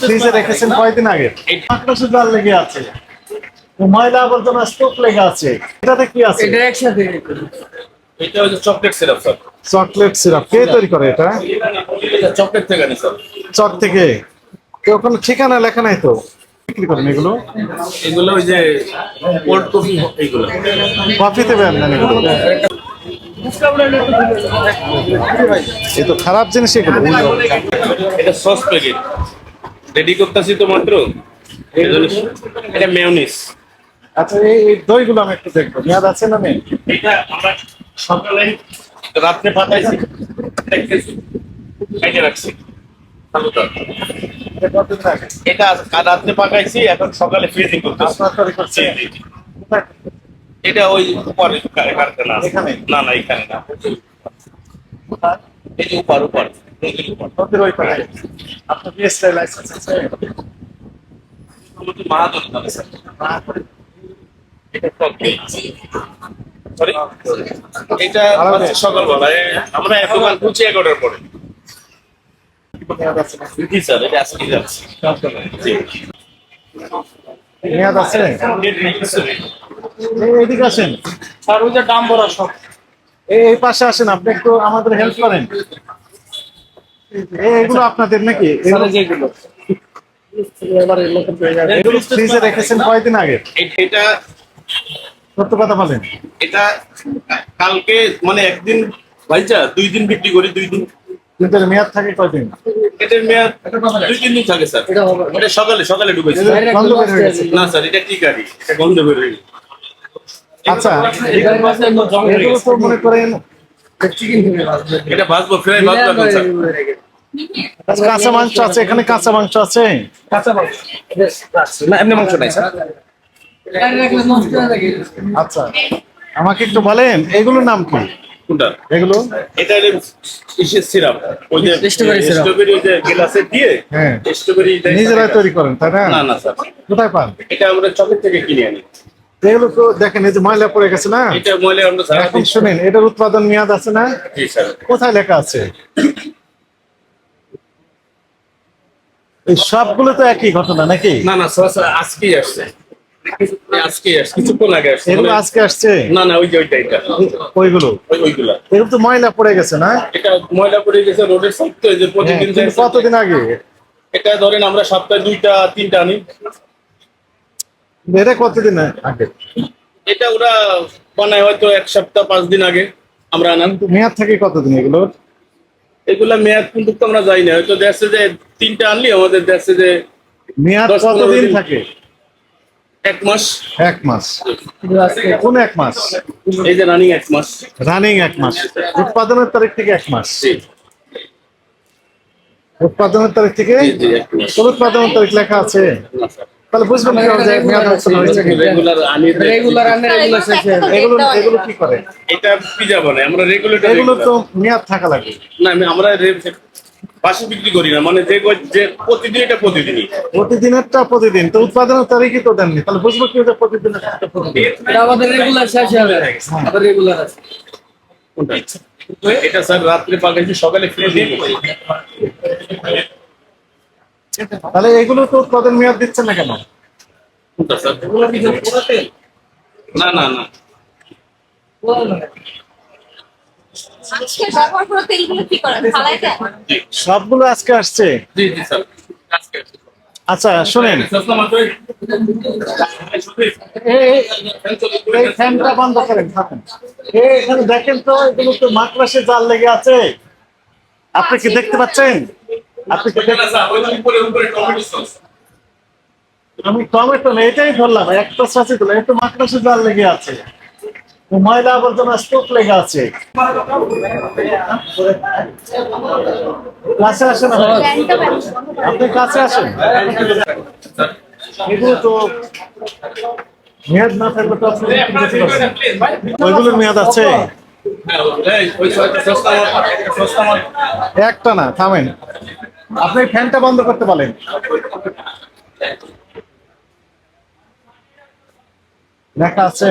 ফ্রিজে রেখেছেন কয়দিন আগে? জাল লেগে আছে। ময়লা আবর্জনা স্টোক লেগে আছে। এটাতে কি আছে? এটা একসাথে এটা হচ্ছে chocolate syrup sir chocolate syrup কে তৈরি করে এটা? এটা চকলেট থেকে আনি স্যার চক থেকে? তো ওখানে ঠিকানা লেখা নাই তো? বিক্রি করেন এগুলো? এগুলো ওই যে কোল্ড কফি এইগুলো। কফিতে দেন এগুলো। এই তো খারাপ জিনিস এগুলো। এটা সস প্যাকেট রেডি করতেছি তো মাত্র? এটা মেয়োনিজ আচ্ছা এই এই দইগুলো আমি একটু দেখব। মেয়াদ আছে না নেই এটা আমরা সকালে রাত্রে পাঠাইছি। রাখছি। এটা কতদিন এটা রাত্রে পাকাইছি এখন সকালে ফ্রিজিং করতেছি। জি। এটা ওই উপরে কার- কারখানা এখানে? না না এখানে না। এই যে উপর উপর। নদীর উপর। নদীর ওই আপনার বিএসআই লাইসেন্স আছে। আছে, স্যার। এটা সকালবেলা আমরা এগারোটার পরে। মেয়াদ আছে জি স্যার এটা আজকে যাচ্ছে। মেয়াদ আছে? Date নেই, কিছু নেই। এই এদিকে আসেন। আর ওই যে দাম বড় সব। এই পাশে আসেন আপনি একটু আমাদের হেল্প করেন। এগুলো আপনাদের নাকি? এগুলো যেগুলো এবারে লোকে পেয়ে যাবে এগুলো ফ্রিজে রেখেছেন কয়দিন আগে? এটা সত্য কথা বলেন। এটা কালকে মানে একদিন ভাইজা দুই দিন বিক্রি করি দুই দিন। কিন্তু মেয়াদ থাকে কয়দিন? এটার মেয়াদ দুই তিন দিন থাকে স্যার। এটা সকালে সকালে না স্যার এটা টিকারি এটা গন্ধ বের হয়ে আচ্ছা এগুলো তো মনে করেন এটা ভাজবো ফ্রাই ভাজবো এখন স্যার। কাঁচা মাংস আছে এখানে কাঁচা মাংস আছে? কাঁচা মাংস। না এমনি মাংস নাই স্যার। আচ্ছা আমাকে একটু বলেন এগুলোর নাম কি? কোনটা? এগুলো? এটা হলো ইসের সিরাপ। ওই যে Strawberry syrup। স্ট্রবেরি যে গ্লাসে দিয়ে হ্যাঁ। স্ট্রবেরি নিজেরাই তৈরি করেন তাই না? না না স্যার। কোথায় পান? এটা আমরা চকের থেকে কিনে আনি। এগুলো তো দেখেন এই যে ময়লা পড়ে গেছে না? এখন শুনেন এটার উৎপাদন মেয়াদ আছে না? কোথায় লেখা আছে? এই সবগুলো তো একই ঘটনা নাকি? না না স্যার আজকেই আসছে। আসছে কিছুক্ষণ আগে আসছে। এগুলো মানে- আজকে আসছে? না না ওই যে ওইটা এটা। ওইগুলো? তো ময়লা পড়ে গেছে না? এটা ময়লা পড়ে গেছে রোডের সাইড তো এই যে হ্যাঁ, প্রতিদিন কতদিন আগে? এটা ধরেন আমরা সপ্তাহে দুইটা তিনটা আনি। এটা কতদিন আগে। এটা ওরা বানায় হয়তো এক সপ্তাহ পাঁচ দিন আগে আমরা আনান মেয়াদ থাকে কতদিন এগুলো? এগুলা মেয়াদ কিন্তু তো আমরা যাই না। হয়তো দেখছে যে তিনটা আনলি আমাদের দেখছে যে মেয়াদ দশ কতদিন দিন। থাকে? এক মাস। এক মাস। কোন এক মাস? এই যে রানিং এক মাস। রানিং এক মাস। উৎপাদনের তারিখ থেকে এক মাস। উৎপাদনের তারিখ থেকে? উৎপাদনের তারিখ লেখা আছে। তাহলে বুঝবেন যে মেয়াদ উৎপাদন হয়েছে রেগুলার আনি রেগুলার রান্না রেগুলার শেষে এগুলো এগুলো কি করে? এটা পিজা বানাই আমরা রেগুলার এগুলো তো মেয়াদ থাকা লাগে। না আমি- আমরা রে- বাসি বিক্রি করি না মানে যে যে প্রতিদিন এটা প্রতিদিনই। প্রতিদিনেরটা প্রতিদিন তো উৎপাদনের তারিখই তো দেননি। তাহলে বুঝব কি প্রতিদিন? এটা আমাদের রেগুলার শেষে হবে। আবার রেগুলার আছে। কোনটা? এটা স্যার রাত্রে পাকাইছি সকালে ফ্রিজিং তাহলে এগুলো তো উৎপাদন মেয়াদ দিচ্ছে না কেন? না না না। সবগুলো আজকে আসছে? জি জি স্যার। আজকে আচ্ছা শোনেন। এই- ফ্যানটা বন্ধ করেন থাকেন। এখানে দেখেন তো এগুলো তো মাকড়াসে জাল লেগে আছে। আপনি কি দেখতে পাচ্ছেন? আপনি আমি টমেটো না এটাই ধরলাম একটা সাথে দিলাম একটু মাকড়াসে জাল লেগে আছে ময়লা আবর্জনা স্টোক লেগে আছে কাছে আসেন আপনি। কাছে আসেন এগুলো তো মেয়াদ না থাকলে তো আপনি। ওইগুলোর মেয়াদ আছে একটা না থামেন আপনি ফ্যানটা বন্ধ করতে পারেন লেখা আছে?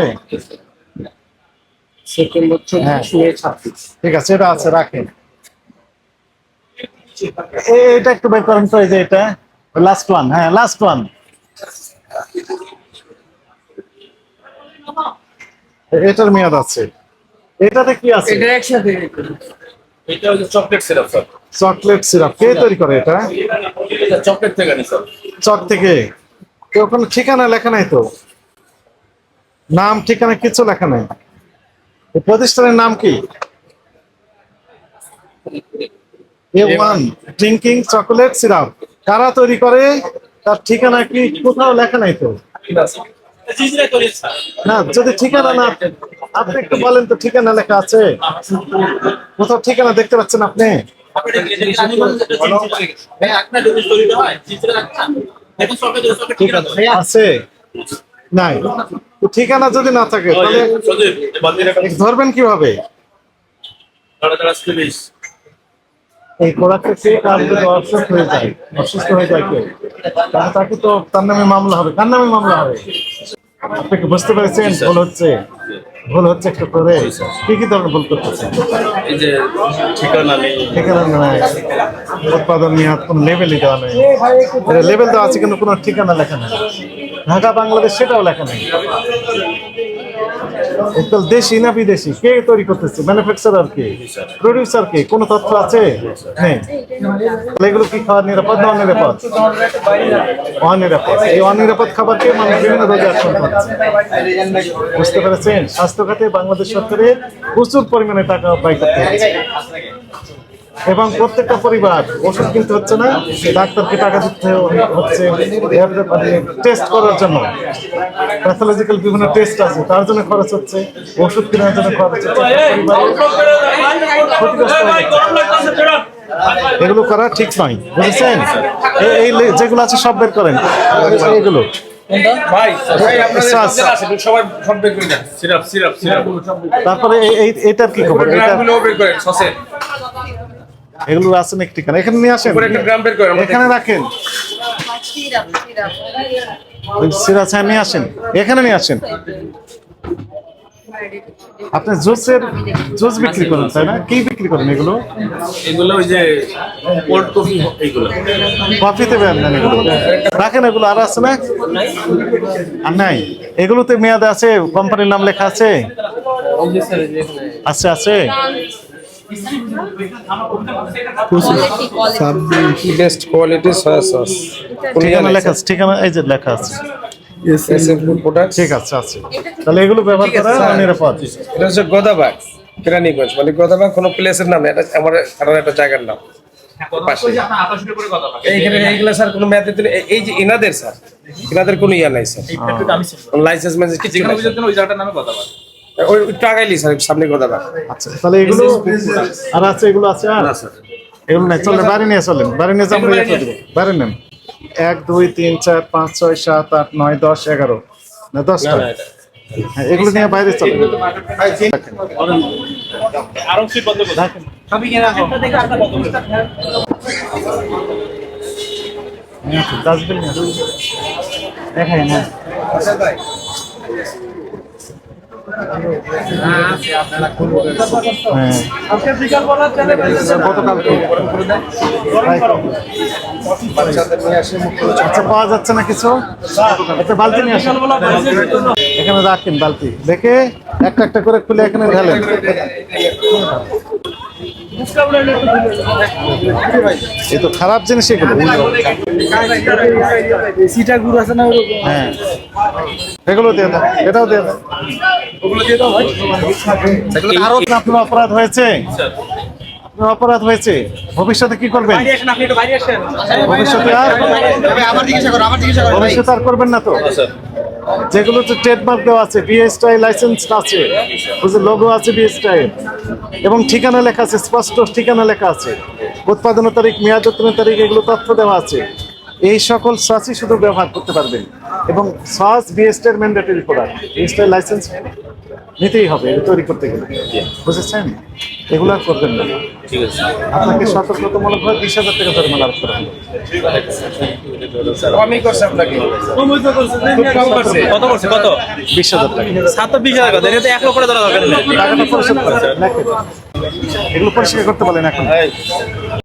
সেপ্টেম্বর হ্যাঁ। চব্বিশ মে ছাব্বিশ। ঠিক আছে এটা আছে রাখেন। এটা একটু বের করেন তো এই যে এটা। লাস্ট ওয়ান হ্যাঁ লাস্ট ওয়ান এটার মেয়াদ আছে। এটাতে কি আছে? এটা একসাথে এটা হচ্ছে chocolate syrup sir chocolate syrup. কে তৈরি করে এটা? চকলেট থেকে চক থেকে। ওখানে ঠিকানা লেখা নাই তো? নাম ঠিকানা কিছু লেখা নাই? প্রতিষ্ঠানের নাম কি? A one drinking chocolate syrup. কারা তৈরি করে? তার ঠিকানা কি? কোথাও লেখা নাই তো? না যদি ঠিকানা না আপনি একটু বলেন তো ঠিকানা লেখা আছে? কোথাও ঠিকানা দেখতে পাচ্ছেন আপনি? আছে? নাই। ঠিকানা যদি না থাকে তাহলে ধরবেন কীভাবে? এই খেয়ে যদি অসুস্থ হয়ে যায় অসুস্থ হয়ে যায় কেউ তাহলে তাকে তো তার নামে মামলা হবে। কার নামে মামলা হবে? আপনি কি বুঝতে পেরেছেন? ভুল হচ্ছে। ভুল হচ্ছে একটু করে? কি কি ধরনের ভুল করতেছে এই যে ঠিকানা নেই। ঠিকানা নেই উৎপাদন নিয়ে কোনো লেভেলই দেওয়া নেই। লেভেল দেওয়া আছে কিন্তু কোনো ঠিকানা লেখা নেই। ঢাকা বাংলাদেশ সেটাও লেখা নেই। একদম দেশি না বিদেশি? কে তৈরি করতেছে? ম্যানুফ্যাকচারার কে? প্রডিউসার কে? কোনো তথ্য আছে? হ্যাঁ এগুলো কি খাওয়ার নিরাপদ না অনিরাপদ? অনিরাপদ। এই অনিরাপদ খাবারকে মানুষ বিভিন্ন রোগে আক্রান্ত হচ্ছে। বুঝতে পেরেছেন? স্বাস্থ্য খাতে বাংলাদেশ সরকারের প্রচুর পরিমাণে টাকা ব্যয় করতে হচ্ছে। এবং প্রত্যেকটা পরিবার ওষুধ কিনতে হচ্ছে না ডাক্তারকে টাকা দিতে হচ্ছে টেস্ট করার জন্য। প্যাথোলজিক্যাল বিভিন্ন টেস্ট আছে তার জন্য খরচ হচ্ছে ওষুধ কেনার জন্য খরচ হচ্ছে। এগুলো করা ঠিক নয় বুঝেছেন? এই- যেগুলো আছে সব বের করেন। ভাই আচ্ছা, আচ্ছা। তারপরে এই- এই এটার কি খবর এটা গ্রামগুলো বের করেন সসে এগুলো আছে না ঠিকানা এখানে নিয়ে আসেন। উপরে একটা গ্রাম বের করেন আমরা এখানে রাখেন। সিরাজ হ্যাঁ নিয়ে আসেন। এখানে নিয়ে আসেন। আপনি জুসের জুস বিক্রি করেন তাই না? কি বিক্রি করেন এগুলো? এগুলো ওই যে কোল্ড কফি এইগুলো। কফিতে দেন এগুলো। রাখেন এগুলো। আর আছে না? আর নাই? এগুলোতে মেয়াদ আছে? কোম্পানির নাম লেখা আছে? আছে আছে? বেস্ট কোয়ালিটি সয়া সস ঠিকানা লেখা আছে? ঠিকানা এই যে লেখা আছে। ঠিক আছে আছে। তাহলে এগুলো ব্যবহার করা নিরাপদ। এটা হচ্ছে গোদাবাগ কেরানীগঞ্জ। মানে গোদাবাগ কোনো প্লেসের নাম এটা আমার একটা জায়গার নাম। পাশে। এইখানে এইগুলা স্যার কোনো মেয়াদ দিতে এই- যে এনাদের স্যার এনাদের কোনো ইয়া নাই স্যার। লাইসেন্স মানে কিছু। ওই স্যার সামনে আচ্ছা তাহলে এগুলো আর আছে এগুলো আছে আর? এগুলো নাই চলে বাড়ি নিয়ে চলেন বাড়ি নিয়ে যাব ইয়ে বাড়ি নেন। এক দুই তিন চার পাঁচ ছয় সাত আট নয় দশ এগারো। না দশটা হ্যাঁ এগুলো নিয়ে বাইরে চলেন। আরও কি বন্ধ রাখেন। নিয়ে আসুন, ডাস্টবিন নিয়ে না হ্যাঁ। আচ্ছা পাওয়া যাচ্ছে না কিছু? বালতি নিয়ে আসেন। এখানে রাখেন বালতি। দেখে একটা একটা করে খুলে এখানে ঢালেন। এই তো খারাপ জিনিস এগুলো। সিটা গুড় আছে না ওরকম? হ্যাঁ। এগুলো দিয়ে দাও এটাও দিয়ে দাও। আরও আপনার অপরাধ হয়েছে? অপরাধ হয়েছে। ভবিষ্যতে কি করবেন? ভবিষ্যতে আর ভবিষ্যতে আর করবেন না তো? যেগুলো তো ট্রেডমার্ক দেওয়া আছে বিএসটাই লাইসেন্স আছে লোগো আছে বিএসটাই এবং ঠিকানা লেখা আছে, স্পষ্ট ঠিকানা লেখা আছে উৎপাদন তারিখ, মেয়াদ তারিখ, এগুলো তথ্য দেওয়া আছে। এই সকল সসই শুধু ব্যবহার করতে পারবেন। এবং সস বিএসটার ম্যান্ডেটরি প্রোডাক্ট বিএসটাই লাইসেন্স নিতেই হবে তৈরি করতে গেলে। বুঝেছেন? এগুলো আর করবেন না। ঠিক আছে। আপনাকে সতর্কতামূলকভাবে বিশ হাজার টাকা জরিমানা আরোপ করা কমই করছে আপনাকে। কত করছে? কত? বিশ হাজার টাকা। সাত বিশ হাজার এটা এক লক্ষ টাকা দরকার টাকাটা পরিশোধ করেন এগুলো পরিষ্কার করতে বলেন এখন।